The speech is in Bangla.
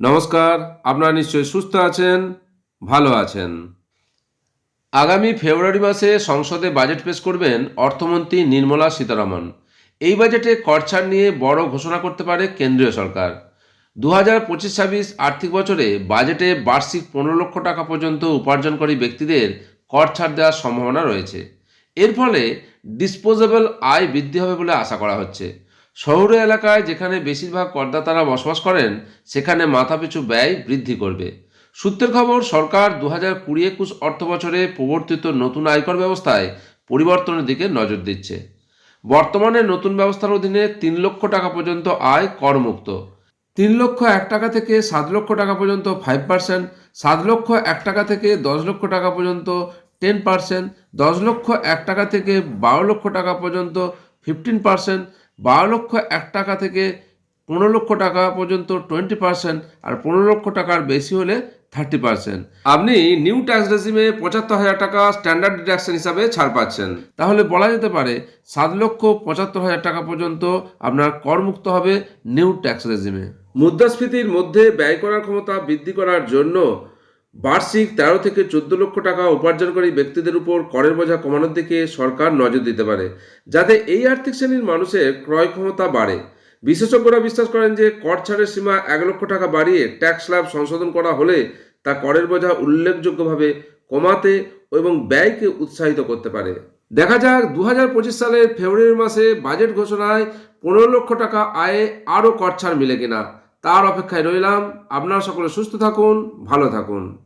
নমস্কার, আপনারা নিশ্চয়ই সুস্থ আছেন, ভালো আছেন। আগামী ফেব্রুয়ারি মাসে সংসদে বাজেট পেশ করবেন অর্থমন্ত্রী নির্মলা সীতারামন। এই বাজেটে কর ছাড় নিয়ে বড় ঘোষণা করতে পারে কেন্দ্রীয় সরকার। দু হাজার পঁচিশ ছাব্বিশ আর্থিক বছরে বাজেটে বার্ষিক পনেরো লক্ষ টাকা পর্যন্ত উপার্জনকারী ব্যক্তিদের কর ছাড় দেওয়ার সম্ভাবনা রয়েছে। এর ফলে ডিসপোজেবল আয় বৃদ্ধি হবে বলে আশা করা হচ্ছে। শহুরে এলাকায় যেখানে বেশিরভাগ করদাতারা বসবাস করেন, সেখানে মাথাপিছু ব্যয় বৃদ্ধি করবে। সূত্রের খবর, সরকার দু হাজার কুড়ি একুশ অর্থ বছরে প্রবর্তিত নতুন আয়কর ব্যবস্থায় পরিবর্তনের দিকে নজর দিচ্ছে। বর্তমানে নতুন ব্যবস্থার অধীনে তিন লক্ষ টাকা পর্যন্ত আয় করমুক্ত। তিন লক্ষ এক টাকা থেকে সাত লক্ষ টাকা পর্যন্ত ফাইভ পার্সেন্ট সাত লক্ষ এক টাকা থেকে দশ লক্ষ টাকা পর্যন্ত টেন পার্সেন্ট দশ লক্ষ এক টাকা থেকে বারো লক্ষ টাকা পর্যন্ত ফিফটিন পার্সেন্ট বারো লক্ষ এক টাকা থেকে পনেরো লক্ষ টাকা পর্যন্ত টোয়েন্টি পার্সেন্ট আর পনেরো লক্ষ টাকার বেশি হলে থার্টি পার্সেন্ট। আপনি নিউ ট্যাক্স রেজিমে পঁচাত্তর হাজার টাকা স্ট্যান্ডার্ড ডিডাকশন হিসাবে ছাড় পাচ্ছেন। তাহলে বলা যেতে পারে সাত লক্ষ পঁচাত্তর হাজার টাকা পর্যন্ত আপনার করমুক্ত হবে নিউ ট্যাক্স রেজিমে। মুদ্রাস্ফীতির মধ্যে ব্যয় করার ক্ষমতা বৃদ্ধি করার জন্য বার্ষিক তেরো থেকে চোদ্দ লক্ষ টাকা উপার্জনকারী ব্যক্তিদের উপর করের বোঝা কমানোর দিকে সরকার নজর দিতে পারে, যাতে এই আর্থিক শ্রেণির মানুষের ক্রয় ক্ষমতা বাড়ে। বিশেষজ্ঞরা বিশ্বাস করেন যে কর ছাড়ের সীমা এক লক্ষ টাকা বাড়িয়ে ট্যাক্স স্ল্যাব সংশোধন করা হলে তা করের বোঝা উল্লেখযোগ্যভাবে কমাতে এবং ব্যয়কে উৎসাহিত করতে পারে। দেখা যাক দু হাজার পঁচিশ সালের ফেব্রুয়ারি মাসে বাজেট ঘোষণায় পনেরো লক্ষ টাকা আয়ে আরও কর ছাড় মিলে কিনা। তার অপেক্ষায় রইলাম। আপনারা সকলে সুস্থ থাকুন ভালো থাকুন।